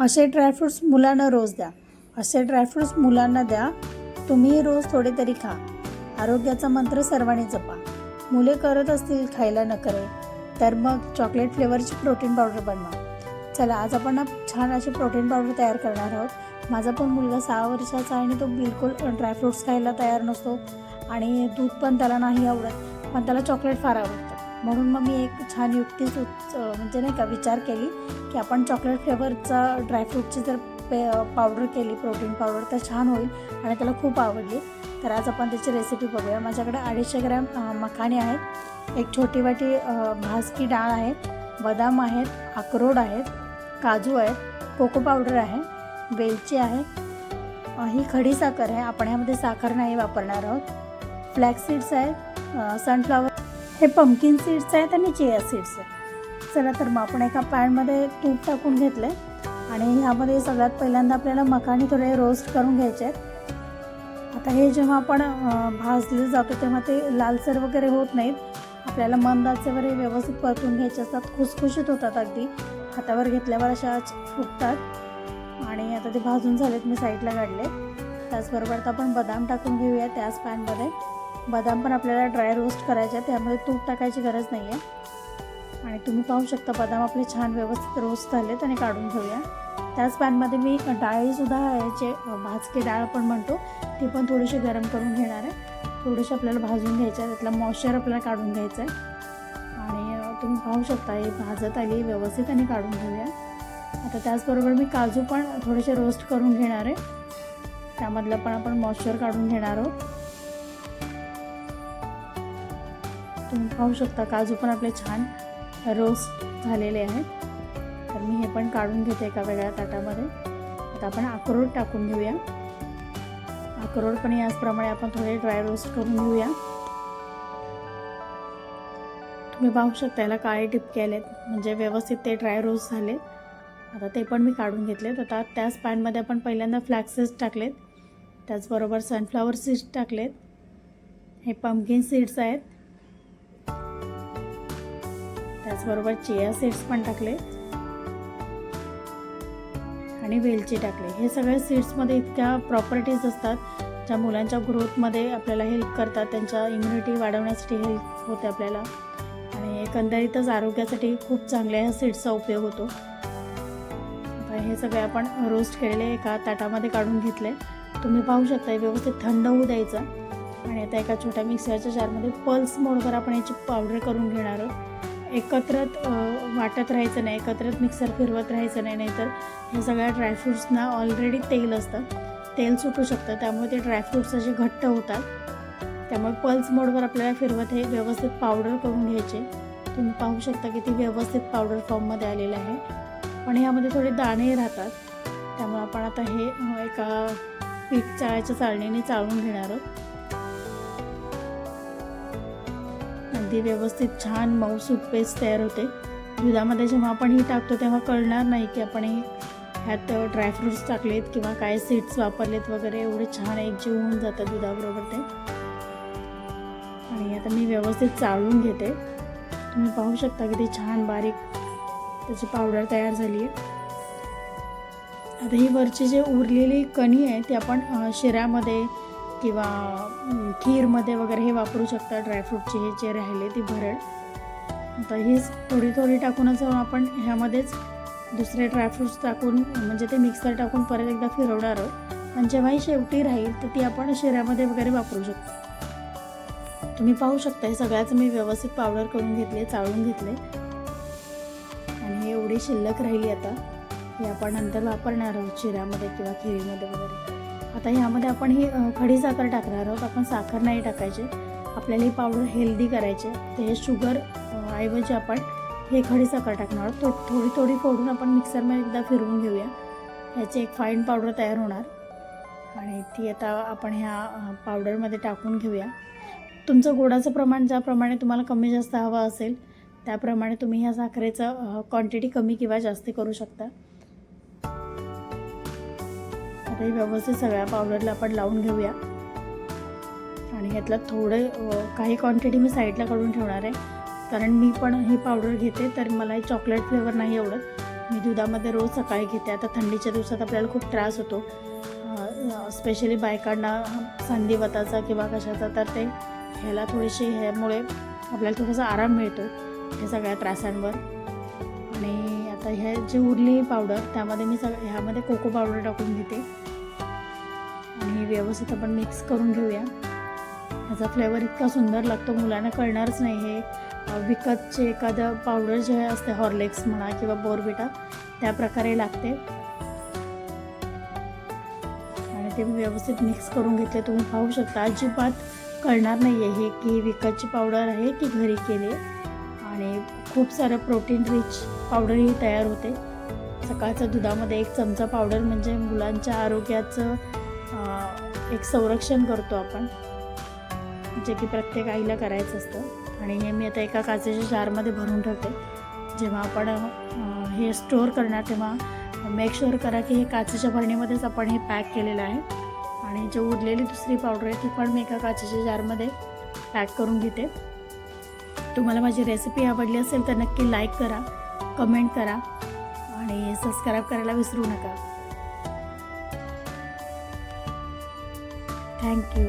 असे ड्रायफ्रूट्स मुलांना रोज द्या. असे ड्रायफ्रूट्स मुलांना द्या तुम्ही रोज थोडे तरी खा. आरोग्याचा मंत्र सर्वांनी जपा. मुले करत असतील खायला न करे तर मग चॉकलेट फ्लेवरची प्रोटीन पावडर बनवा. चला आज आपण ना छान अशी प्रोटीन पावडर तयार करणार आहोत. माझा पण मुलगा सहा वर्षाचा आहे आणि तो बिलकुल ड्रायफ्रूट्स खायला तयार नसतो. आणि दूध पण त्याला नाही आवडत पण त्याला चॉकलेट फार आवडतं. म्हणून मग मी एक छान युक्ती सुच म्हणजे नाही का विचार केली की आपण चॉकलेट फ्लेवरचा ड्रायफ्रूटची जर पे पावडर केली प्रोटीन पावडर तर छान होईल आणि त्याला खूप आवडली. तर आज आपण त्याची रेसिपी बघूया. माझ्याकडे अडीचशे ग्रॅम मखाणे आहेत. एक छोटी वाटी अ, भाजकी डाळ आहे. बदाम आहेत. अक्रोड आहेत. काजू आहेत. कोको पावडर आहे. वेलची आहे. ही खडी साखर आहे. आपण यामध्ये साखर नाही वापरणार आहोत. फ्लॅक्स सीड्स आहेत. सनफ्लावर हे पम्पकिन सीड्स आहेत आणि चिया सीड्स आहेत. चला तर मग आपण एका पॅनमध्ये तूप टाकून घेतलं आणि ह्यामध्ये सगळ्यात पहिल्यांदा आपल्याला मखाणे थोडे रोस्ट करून घ्यायचे आहेत. आता हे जेव्हा आपण भाजले जातो तेव्हा ते लालसर वगैरे होत नाहीत. आपल्याला मंदाचे वगैरे व्यवस्थित परतून घ्यायचे असतात. खुसखुशीत होतात अगदी. हातावर घेतल्यावर अशा फुटतात. आणि आता ते भाजून झालेत मी साईडला काढले. त्याचबरोबर आता आपण बदाम टाकून घेऊया त्याच पॅनमध्ये बदाम पण आपल्याला ड्राय रोस्ट करायचे आहे त्यामध्ये तूप टाकायची गरज नाही आहे आणि तुम्ही पाहू शकता बदाम आपले छान व्यवस्थित रोस्ट झालेत आणि काढून घेऊया. त्याच पॅनमध्ये मी डाळीसुद्धा याचे भाजके डाळ पण म्हणतो ती पण थोडीशी गरम करून घेणार आहे. थोडीशी आपल्याला भाजून घ्यायचं आहे त्यातला मॉइश्चर आपल्याला काढून घ्यायचं आहे. आणि तुम्ही पाहू शकता हे भाजत आली व्यवस्थित आणि काढून घेऊया. आता त्याचबरोबर मी काजू पण थोडेसे रोस्ट करून घेणार आहे. त्यामधलं पण आपण मॉइश्चर काढून घेणार आहोत. तुम्ही पाहू शकता. काजू पण आपले छान रोस्ट झालेले आहेत. तर मी हे पण काढून घेते एका वेगळ्या ताटामध्ये. आता आपण अक्रोड टाकून घेऊया. अक्रोड पण याचप्रमाणे आपण थोडे ड्राय रोस्ट करून घेऊया. तुम्ही पाहू शकता याला काळे टिपके आलेत. म्हणजे व्यवस्थित ते ड्राय रोस्ट झाले. आता ते पण मी काढून घेतलेत आता त्याच पॅनमध्ये आपण पहिल्यांदा फ्लॅक्सेस टाकलेत. त्याचबरोबर सनफ्लावर सीड्स टाकलेत. हे पम्किन सीड्स आहेत. त्याचबरोबर चिया सीड्स पण टाकले. आणि वेलची टाकले. हे सगळे सीड्समध्ये इतक्या प्रॉपर्टीज असतात ज्या मुलांच्या ग्रोथमध्ये आपल्याला हेल्प करतात त्यांच्या इम्युनिटी वाढवण्यासाठी हेल्प होते आपल्याला. आणि एकंदरीतच आरोग्यासाठी खूप चांगल्या ह्या सीड्सचा उपयोग होतो. हे सगळे आपण रोस्ट केलेले एका ताटामध्ये काढून घेतले. तुम्ही पाहू शकता व्यवस्थित थंड होऊ द्यायचं. आणि आता एका छोट्या मिक्सरच्या जारमध्ये पल्स मोडवर आपण याची पावडर करून घेणार आहोत. एकत्रच वाटत राहायचं नाही एकत्रच मिक्सर फिरवत राहायचं नाही नाहीतर ह्या सगळ्या ड्रायफ्रूट्सना ऑलरेडी तेल असतं. तेल सुटू शकतं त्यामुळे ते ड्रायफ्रूट्स असे घट्ट होतात. त्यामुळे पल्स मोडवर आपल्याला फिरवत हे व्यवस्थित पावडर करून घ्यायचे. तुम्ही पाहू शकता की ती व्यवस्थित पावडर फॉर्ममध्ये आलेलं आहे. पण ह्यामध्ये थोडे दाणे राहतात. त्यामुळे आपण आता हे एका पीठ चाळायच्या चाळणीने चाळून घेणार आहोत. ती व्यवस्थित छान मऊसूत पेस्ट तयार होते. दुधामध्ये जेव्हा आपण ही टाकतो तेव्हा कळणार नाही की आपण हे ह्यात ड्रायफ्रूट्स टाकलेत किंवा काय सीड्स वापरलेत वगैरे एवढे छान एकजीव होऊन जातं दुधाबरोबर ते. आणि आता मी व्यवस्थित चाळून घेते. तुम्ही पाहू शकता किती छान बारीक त्याची पावडर तयार झाली आहे. आता ही वरची जे उरलेली कणी आहे ती आपण शिऱ्यामध्ये किंवा खीरमध्ये वगैरे हे वापरू शकता. ड्रायफ्रूटचे हे जे राहिले ती भरड. आता हीच थोडी थोडी टाकूनच आपण ह्यामध्येच दुसरे ड्रायफ्रूट्स टाकून म्हणजे ते मिक्सर टाकून परत एकदा फिरवणार आहोत. आणि जेव्हाही शेवटी राहील तर ती आपण शिऱ्यामध्ये वगैरे वापरू शकतो. तुम्ही पाहू शकता हे सगळ्याच मी व्यवस्थित पावडर करून घेतले चाळून घेतले. आणि हे एवढी शिल्लक राहिली आता हे आपण नंतर वापरणार आहोत शिऱ्यामध्ये किंवा खिरीमध्ये वगैरे. आता ह्यामध्ये आपण ही खडी साखर टाकणार आहोत. आपण साखर नाही टाकायची. आपल्याला ही पावडर हेल्दी करायची तर हे शुगर ऐवजी आपण हे खडी साखर टाकणार आहोत. थो- थोडी थोडी फोडून आपण मिक्सरमध्ये एकदा फिरवून घेऊया. ह्याची एक फाईन पावडर तयार होणार. आणि ती आता आपण ह्या पावडरमध्ये टाकून घेऊया. तुमचं गोडाचं प्रमाण ज्याप्रमाणे तुम्हाला कमी जास्त हवं असेल त्याप्रमाणे तुम्ही ह्या साखरेचं क्वांटिटी कमी किंवा जास्त करू शकता. आता हे व्यवस्थित सगळ्या पावडरला आपण लावून घेऊया. आणि ह्यातलं थोडं काही क्वांटिटी मी साईडला काढून ठेवणार आहे. कारण मी पण ही पावडर घेते तर मला हे चॉकलेट फ्लेवर नाही आवडत. मी दुधामध्ये रोज सकाळी घेते. आता थंडीच्या दिवसात आपल्याला खूप त्रास होतो. स्पेशली बायकांना संधिवताचा किंवा कशाचा तर ते ह्याला थोडीशी ह्यामुळे आपल्याला थोडासा आराम मिळतो. ह्या सगळ्या त्रासांवर. तर आता ह्या जी उरली पावडर त्यामध्ये मी सगळं ह्यामध्ये कोको पावडर टाकून घेते. आणि व्यवस्थित आपण मिक्स करून घेऊया. ह्याचा फ्लेवर इतका सुंदर लागतो मुलांना कळणारच नाही हे. विकतचे एखादं पावडर जे असते हॉर्लिक्स म्हणा किंवा बोरबिटा त्या प्रकारे लागते. आणि ते व्यवस्थित मिक्स करून घेतले तुम्ही पाहू शकता. अजिबात कळणार नाही आहे हे की विकतची पावडर आहे की घरी केली आहे. आणि खूप सारं प्रोटीन रिच पावडरही तयार होते. सकाळच्या दुधामध्ये एक चमचा पावडर म्हणजे मुलांच्या आरोग्याचं एक संरक्षण करतो आपण. जे की प्रत्येक आईला करायचं असतं. आणि हे मी आता एका काचेच्या जारमध्ये भरून ठेवते. जेव्हा आपण हे स्टोअर करणार तेव्हा मेक शुअर करा की हे काचेच्या भरणीमध्येच आपण हे पॅक केलेलं आहे. आणि जे उरलेली दुसरी पावडर आहे ती पण मी एका काचेच्या जारमध्ये पॅक करून घेते. तुम्हाला माझी रेसिपी आवडली असेल तर नक्की लाईक करा कमेंट करा आणि सबस्क्राईब करायला विसरू नका. थँक्यू